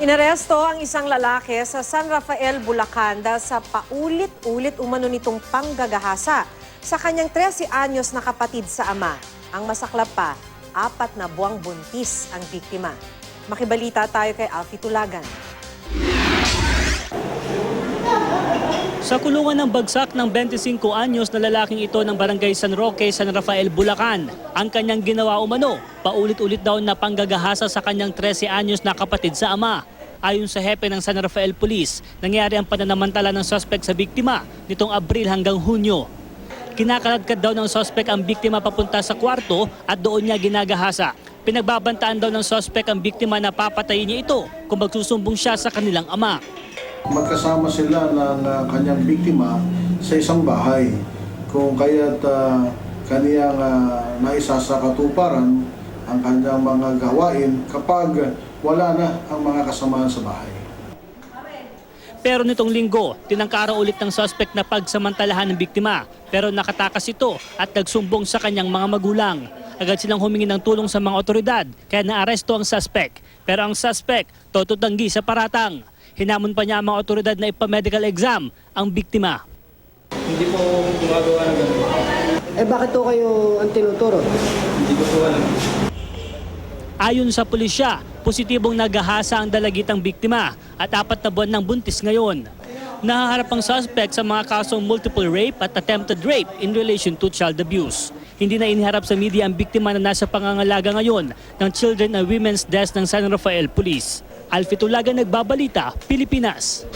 Inaresto ang isang lalaki sa San Rafael, Bulacan dahil sa paulit-ulit umano nitong panggagahasa sa kanyang 13 anyos na kapatid sa ama. Ang masaklap pa, apat na buwang buntis ang biktima. Makibalita tayo kay Alfie Tulagan. Sa kulungan ng bagsak ng 25 anyos na lalaking ito ng barangay San Roque, San Rafael, Bulacan. Ang kanyang ginawa umano, paulit-ulit daw na panggagahasa sa kanyang 13 anyos na kapatid sa ama. Ayon sa hepe ng San Rafael Police, nangyari ang pananamantala ng suspect sa biktima nitong Abril hanggang Hunyo. Kinakaladkad daw ng suspect ang biktima papunta sa kwarto at doon niya ginagahasa. Pinagbabantaan daw ng suspect ang biktima na papatayin niya ito kung magsusumbong siya sa kanilang ama. Magkasama sila ng ah, kanyang biktima sa isang bahay. Kung kaya't uh, kaniyang uh, naisa sa katuparan ang kanyang mga gawain kapag wala na ang mga kasamahan sa bahay. Pero nitong linggo, tinangkara ulit ng suspect na pagsamantalahan ng biktima. Pero nakatakas ito at nagsumbong sa kanyang mga magulang. Agad silang humingi ng tulong sa mga otoridad kaya naaresto ang suspect. Pero ang suspect, tototanggi sa paratang. Hinamon pa niya ang mga otoridad na ipamedical exam ang biktima. Hindi po gumagawa ng ganun. Eh bakit to kayo ang tinuturo? Hindi ko po alam. Ayon sa pulisya, positibong nagahasa ang dalagitang biktima at apat na buwan ng buntis ngayon. Nahaharap ang suspect sa mga kasong multiple rape at attempted rape in relation to child abuse. Hindi na iniharap sa media ang biktima na nasa pangangalaga ngayon ng Children and Women's Desk ng San Rafael Police. Alfie Tulaga nagbabalita, Pilipinas.